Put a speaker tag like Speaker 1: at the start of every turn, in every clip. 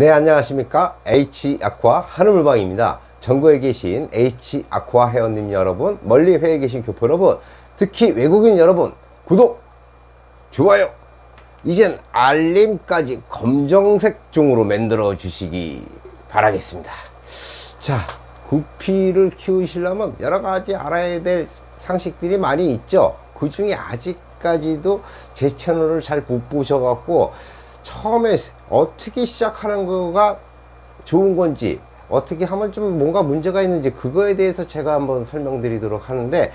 Speaker 1: 네, 안녕하십니까. H아쿠아 한우물방입니다. 전국에 계신 H아쿠아 회원님 여러분, 멀리 해외에 계신 교포 여러분, 특히 외국인 여러분, 구독, 좋아요, 이젠 알림까지 검정색 종으로 만들어 주시기 바라겠습니다. 자, 구피를 키우시려면 여러 가지 알아야 될 상식들이 많이 있죠. 그 중에 아직까지도 제 채널을 잘 못 보셔갖고 처음에 어떻게 시작하는 거가 좋은 건지 어떻게 하면 좀 뭔가 문제가 있는지 그거에 대해서 제가 한번 설명드리도록 하는데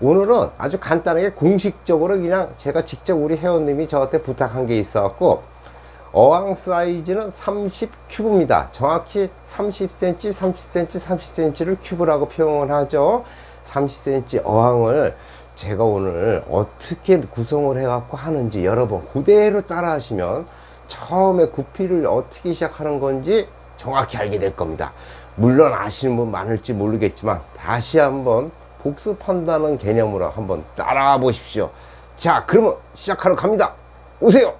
Speaker 1: 오늘은 아주 간단하게 공식적으로 그냥 제가 직접 우리 회원님이 저한테 부탁한 게 있어 갖고 어항 사이즈는 30 큐브입니다. 정확히 30cm, 30cm, 30cm를 큐브라고 표현을 하죠. 30cm 어항을 제가 오늘 어떻게 구성을 해 갖고 하는지 여러분 그대로 따라 하시면 처음에 구피를 어떻게 시작하는 건지 정확히 알게 될 겁니다. 물론 아시는 분 많을지 모르겠지만 다시 한번 복습한다는 개념으로 한번 따라와 보십시오. 자, 그러면 시작하러 갑니다. 오세요.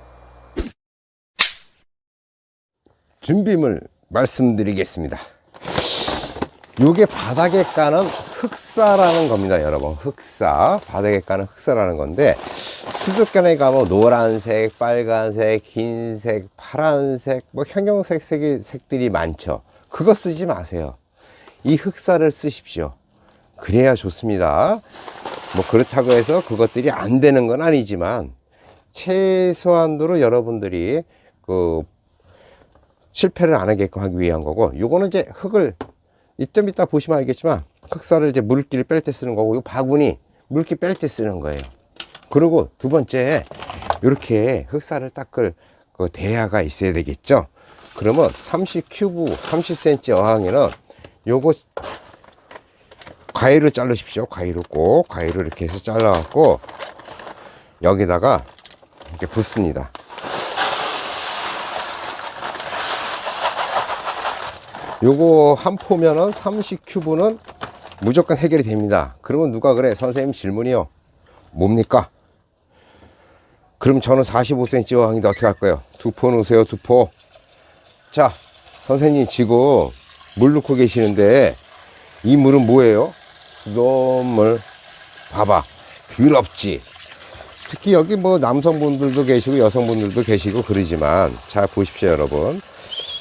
Speaker 1: 준비물 말씀드리겠습니다. 요게 바닥에 까는 흑사라는 겁니다, 여러분. 흑사. 바닥에 까는 흑사라는 건데, 수족관에 가면 노란색, 빨간색, 흰색, 파란색, 뭐 형형색 색이, 색들이 많죠. 그거 쓰지 마세요. 이 흑사를 쓰십시오. 그래야 좋습니다. 뭐 그렇다고 해서 그것들이 안 되는 건 아니지만, 최소한도로 여러분들이 그 실패를 안 하게끔 하기 위한 거고 요거는 이제 흙을 이좀 이따 보시면 알겠지만 흑사를 이제 물기를 뺄 때 쓰는 거고 이 바구니 물기 뺄 때 쓰는 거예요. 그리고 두 번째 이렇게 흑사를 닦을 그 대야가 있어야 되겠죠? 그러면 30 큐브 30cm 어항에는 요거 가위로 자르십시오. 가위로 꼭 가위로 이렇게 해서 잘라 갖고 여기다가 이렇게 붓습니다 요거 한 포면은 30큐브는 무조건 해결이 됩니다. 그러면 누가 그래? 선생님 질문이요. 뭡니까? 그럼 저는 45cm 어항인데 어떻게 할 거예요? 두 포 놓으세요, 두 포. 자, 선생님 지금 물 넣고 계시는데 이 물은 뭐예요? 수돗물. 봐봐. 더럽지. 특히 여기 뭐 남성분들도 계시고 여성분들도 계시고 그러지만 자 보십시오 여러분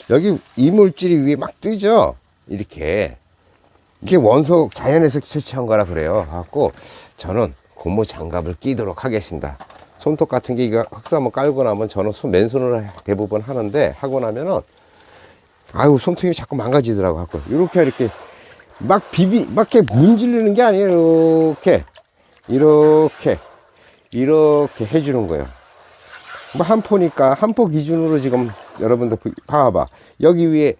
Speaker 1: 여기 이물질이 위에 막 뜨죠? 이렇게. 이게 원소 자연에서 채취한 거라 그래요. 갖고 저는 고무 장갑을 끼도록 하겠습니다. 손톱 같은 게 이거 흑사 한번 깔고 나면 저는 손 맨손으로 대부분 하는데 하고 나면은 아유 손톱이 자꾸 망가지더라고 갖고. 이렇게 이렇게 막 비비 막 이렇게 문지르는 게 아니에요. 이렇게. 이렇게. 이렇게 해주는 거예요. 뭐한 포니까 한 포 기준으로 지금 여러분들 봐봐. 여기 위에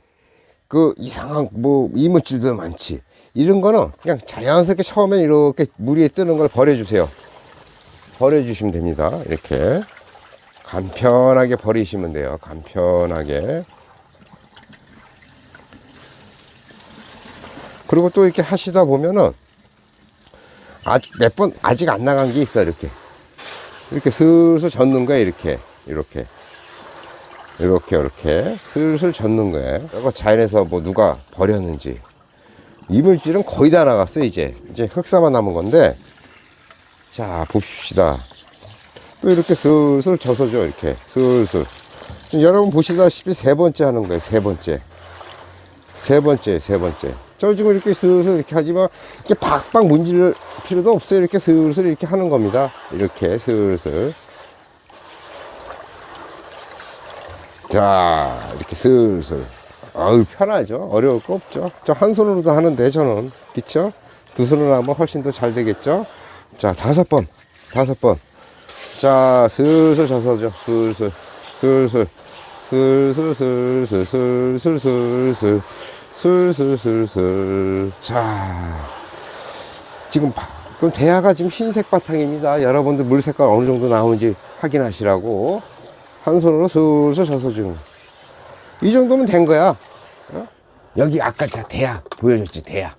Speaker 1: 그 이상한 뭐 이물질도 많지. 이런 거는 그냥 자연스럽게 처음엔 이렇게 물 위에 뜨는 걸 버려주세요. 버려주시면 됩니다. 이렇게. 간편하게 버리시면 돼요. 간편하게. 그리고 또 이렇게 하시다 보면은 아직 몇 번 아직 안 나간 게 있어 이렇게. 이렇게 슬슬 젓는 거야 이렇게. 이렇게 이렇게 이렇게 슬슬 젓는 거예요. 이거 자연에서 뭐 누가 버렸는지. 이물질은 거의 다 나갔어 이제. 이제 흑사만 남은 건데. 자 봅시다. 또 이렇게 슬슬 젖어줘 이렇게. 슬슬. 여러분 보시다시피 세 번째 하는 거예요 세 번째. 세 번째 세 번째. 저 지금 이렇게 슬슬 이렇게 하지만 이렇게 박박 문질 필요도 없어요. 이렇게 슬슬 이렇게 하는 겁니다. 이렇게 슬슬 자 이렇게 슬슬. 아유 편하죠. 어려울 거 없죠. 저 한 손으로도 하는데 저는. 그쵸? 두 손으로 하면 훨씬 더 잘 되겠죠? 자 다섯 번. 다섯 번자 슬슬 젖어줘 슬슬. 슬슬. 슬슬 슬슬 슬슬 슬슬. 슬슬 슬슬. 자. 지금 바- 그럼 대야가 지금 흰색 바탕입니다. 여러분들 물 색깔 어느 정도 나오는지 확인하시라고 한 손으로 슬슬 젖어 주는 이 정도면 된 거야. 어? 여기 아까 다 대야 보여줬지 대야.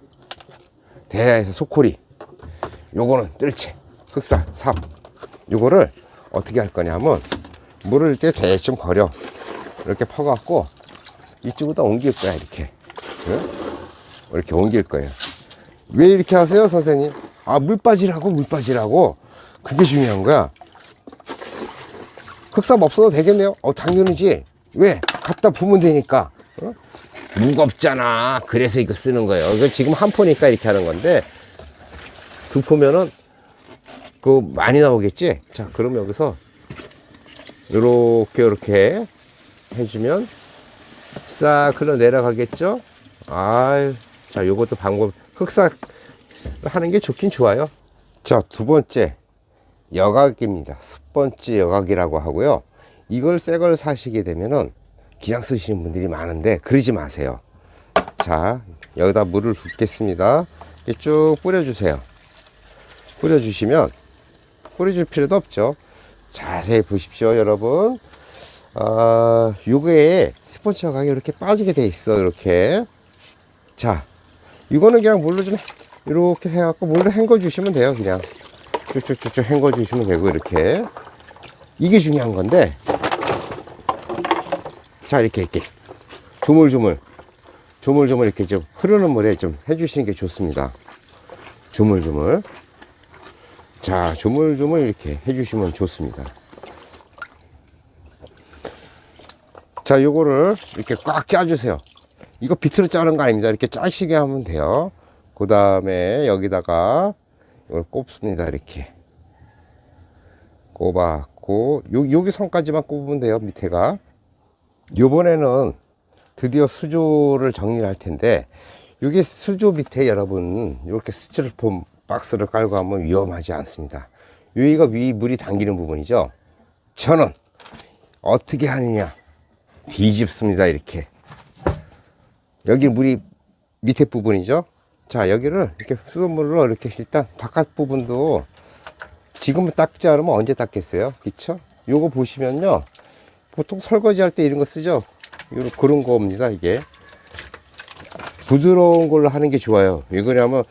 Speaker 1: 대야에서 소코리 요거는 뜰채 흑사 삽 요거를 어떻게 할 거냐면 물을 때 대충 버려. 이렇게 퍼갖고 이쪽으로 옮길 거야 이렇게. 응? 이렇게 옮길 거예요. 왜 이렇게 하세요 선생님? 아 물 빠지라고 물 빠지라고. 그게 중요한 거야 흑삽 없어도 되겠네요. 어 당연히지. 왜? 갖다 부으면 되니까. 어? 무겁잖아. 그래서 이거 쓰는 거예요. 이거 지금 한 포니까 이렇게 하는 건데 두 포면은 그 많이 나오겠지? 자 그럼 여기서 요렇게 요렇게 해주면 싹 흘러 내려가겠죠? 아유 자 요것도 방법. 흑사 하는 게 좋긴 좋아요. 자 두 번째 여각입니다. 습번지 여각이라고 하고요. 이걸 새 걸 사시게 되면은 그냥 쓰시는 분들이 많은데 그러지 마세요. 자 여기다 물을 붓겠습니다. 쭉 뿌려주세요. 뿌려주시면 뿌려줄 필요도 없죠. 자세히 보십시오 여러분. 아 요게 스폰지 여각이 이렇게 빠지게 돼 있어 이렇게. 자 이거는 그냥 물로 좀 이렇게 해갖고 물로 헹궈 주시면 돼요 그냥 쭉쭉쭉쭉 헹궈 주시면 되고 이렇게. 이게 중요한 건데. 자 이렇게 이렇게. 조물조물. 조물조물 이렇게 좀 흐르는 물에 좀 해주시는 게 좋습니다. 조물조물. 자 조물조물 이렇게 해주시면 좋습니다. 자 요거를 이렇게 꽉 짜주세요. 이거 비틀어 짜는 거 아닙니다. 이렇게 짜시게 하면 돼요. 그 다음에 여기다가 이걸 꼽습니다 이렇게. 꼽았고 요, 여기 선까지만 꼽으면 돼요 밑에가. 요번에는 드디어 수조를 정리를 할 텐데 이게 수조 밑에 여러분 이렇게 스티로폼 박스를 깔고 하면 위험하지 않습니다. 여기가 위 물이 당기는 부분이죠? 저는 어떻게 하느냐? 뒤집습니다 이렇게. 여기 물이 밑에 부분이죠 자 여기를 이렇게 수돗물로 이렇게 일단 바깥 부분도 지금은 닦지 않으면 언제 닦겠어요? 그쵸? 요거 보시면요. 보통 설거지 할 때 이런 거 쓰죠? 요런 그런 겁니다 이게. 부드러운 걸로 하는 게 좋아요. 왜 그러냐면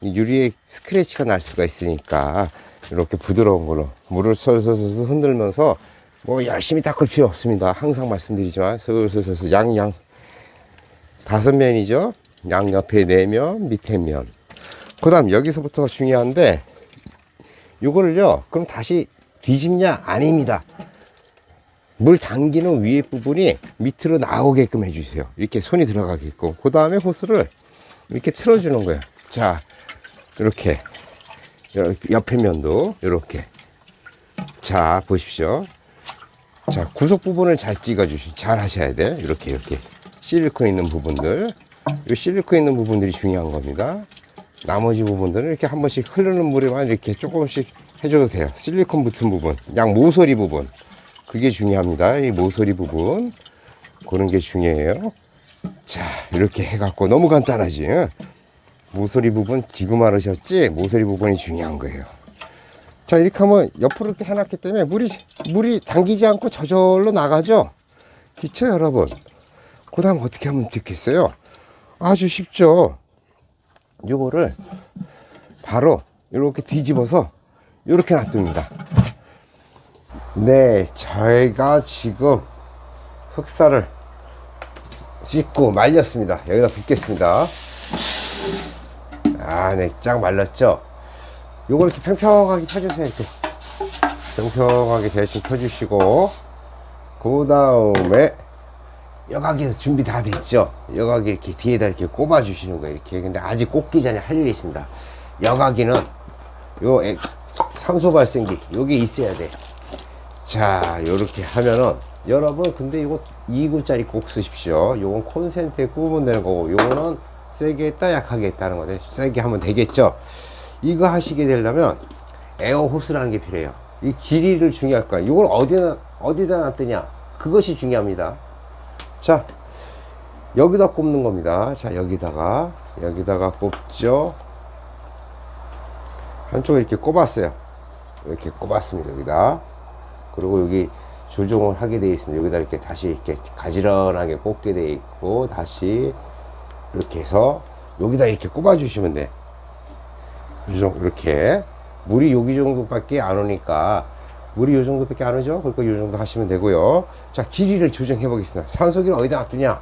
Speaker 1: 이 유리에 스크래치가 날 수가 있으니까 이렇게 부드러운 걸로 물을 솔솔솔 흔들면서 뭐 열심히 닦을 필요 없습니다. 항상 말씀드리지만 슬슬슬슬 양양. 다섯 면이죠 양 옆에 네면 밑에 면 그 다음 여기서부터 중요한데 요거를요 그럼 다시 뒤집냐? 아닙니다. 물 당기는 위에 부분이 밑으로 나오게끔 해주세요. 이렇게 손이 들어가게끔. 그 다음에 호스를 이렇게 틀어주는 거예요. 자 이렇게. 옆에 면도 이렇게. 자 보십시오. 자 구석 부분을 잘 찍어 주시 잘 하셔야 돼. 이렇게 이렇게. 실리콘 있는 부분들 이 실리콘 있는 부분들이 중요한 겁니다. 나머지 부분들은 이렇게 한 번씩 흐르는 물에만 이렇게 조금씩 해줘도 돼요. 실리콘 붙은 부분 양 모서리 부분. 그게 중요합니다. 이 모서리 부분. 그런 게 중요해요. 자 이렇게 해갖고 너무 간단하지. 응? 모서리 부분 지금 알으셨지? 모서리 부분이 중요한 거예요. 자 이렇게 하면 옆으로 이렇게 해놨기 때문에 물이 물이 당기지 않고 저절로 나가죠? 그쵸 여러분? 그 다음 어떻게 하면 좋겠어요 아주 쉽죠? 요거를 바로 이렇게 뒤집어서 이렇게 놔둡니다. 네 저희가 지금 흑사를 씻고 말렸습니다. 여기다 붓겠습니다. 아 네 쫙 말랐죠? 요걸 이렇게 평평하게 펴주세요 이렇게. 평평하게 대충 펴주시고 그 다음에 여각이 준비 다 됐죠? 여각이 이렇게 뒤에다 이렇게 꼽아 주시는 거예요 이렇게. 근데 아직 꽂기 전에 할 일이 있습니다. 여각이는 요 에- 산소 발생기 여기 있어야 돼자 요렇게 하면은 여러분 근데 이거 2구짜리 꼭 쓰십시오. 요건 콘센트에 꼽으면 되는 거고 요거는 세게 했다 약하게 했다는 거데 세게 하면 되겠죠? 이거 하시게 되려면 에어 호스라는 게 필요해요. 이 길이를 중요할 거야. 이걸 어디다 어디다 놨더냐? 그것이 중요합니다 자 여기다 꼽는 겁니다. 자 여기다가 여기다가 꼽죠. 한쪽에 이렇게 꼽았어요. 이렇게 꼽았습니다 여기다. 그리고 여기 조정을 하게 되어 있습니다. 여기다 이렇게 다시 이렇게 가지런하게 꼽게 되어 있고 다시 이렇게 해서 여기다 이렇게 꼽아 주시면 돼. 이 정도 이렇게. 물이 여기 정도밖에 안 오니까 물이 요 정도밖에 안 오죠 그러니까 요 정도 하시면 되고요 자 길이를 조정해 보겠습니다 산소기를 어디다 놔두냐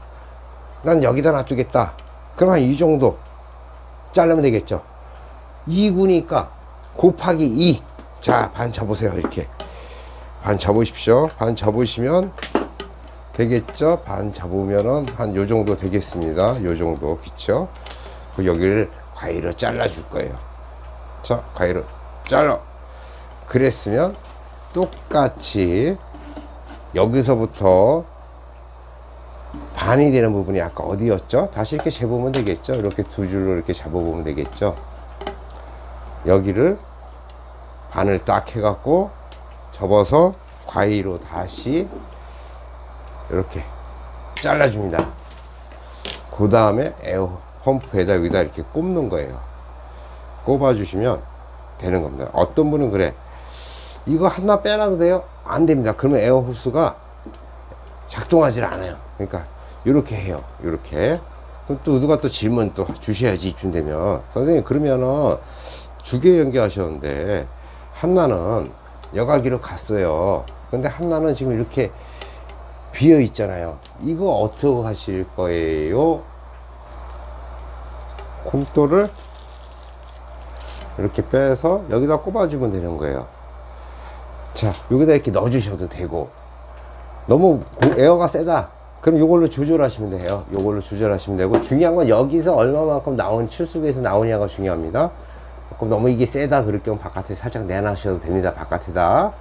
Speaker 1: 난 여기다 놔두겠다. 그럼 한 이 정도 자르면 되겠죠. 2구니까 곱하기 2. 자, 반 접으세요. 이렇게. 반 접으십시오. 반 접으시면 되겠죠. 반 접으면은 한 요 정도 되겠습니다. 요 정도. 그쵸? 그 여기를 가위로 잘라 줄 거예요. 자, 가위로 잘라. 그랬으면 똑같이 여기서부터 반이 되는 부분이 아까 어디였죠? 다시 이렇게 재보면 되겠죠? 이렇게 두 줄로 이렇게 잡아보면 되겠죠? 여기를 반을 딱 해갖고 접어서 가위로 다시 이렇게 잘라줍니다. 그 다음에 에어 펌프에다 여기다 이렇게 꼽는 거예요. 꼽아주시면 되는 겁니다. 어떤 분은 그래. 이거 하나 빼놔도 돼요? 안 됩니다. 그러면 에어 호스가 작동하질 않아요. 그러니까 이렇게 해요. 이렇게. 그럼 또 누가 또 질문 또 주셔야지 이쯤 되면 선생님 그러면은 두 개 연결하셨는데 하나는 여가기로 갔어요. 근데 하나는 지금 이렇게 비어 있잖아요. 이거 어떻게 하실 거예요? 콤도를 이렇게 빼서 여기다 꼽아주면 되는 거예요. 자, 여기다 이렇게 넣어 주셔도 되고 너무 고- 에어가 세다. 그럼 이걸로 조절하시면 돼요. 이걸로 조절하시면 되고 중요한 건 여기서 얼마만큼 나온 출수구에서 나오냐가 중요합니다. 그럼 너무 이게 세다 그럴 경우 바깥에 살짝 내놔셔도 됩니다. 바깥에다.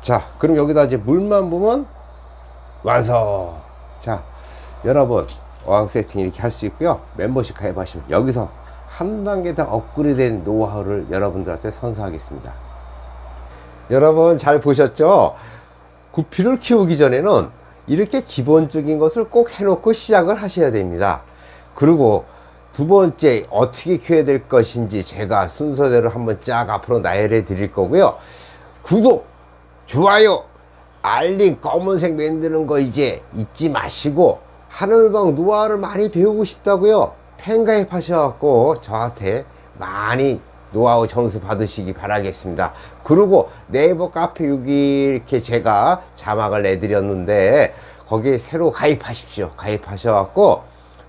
Speaker 1: 자, 그럼 여기다 이제 물만 부으면 완성. 자, 여러분 어항 세팅 이렇게 할 수 있고요. 멤버십 가입하시면 여기서 한 단계 더 업그레이드된 노하우를 여러분들한테 선사하겠습니다. 여러분 잘 보셨죠? 구피를 키우기 전에는 이렇게 기본적인 것을 꼭 해놓고 시작을 하셔야 됩니다. 그리고 두 번째 어떻게 키워야 될 것인지 제가 순서대로 한번 쫙 앞으로 나열해 드릴 거고요. 구독, 좋아요, 알림, 검은색 만드는 거 이제 잊지 마시고 하늘방 노하우를 많이 배우고 싶다고요. 팬가입 하셔갖고 저한테 많이 노하우 점수 받으시기 바라겠습니다. 그리고 네이버 카페 여기 이렇게 제가 자막을 내드렸는데 거기에 새로 가입하십시오. 가입하셔갖고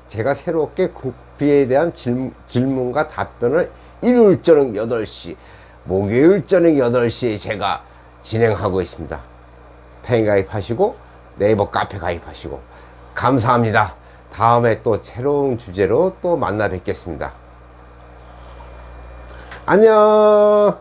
Speaker 1: 제가 새롭게 구피에 대한 질, 질문 과 답변을 일요일 저녁 8시, 목요일 저녁 8시에 제가 진행하고 있습니다. 팬 가입하시고 네이버 카페 가입하시고 감사합니다. 다음에 또 새로운 주제로 또 만나 뵙겠습니다. 안녕.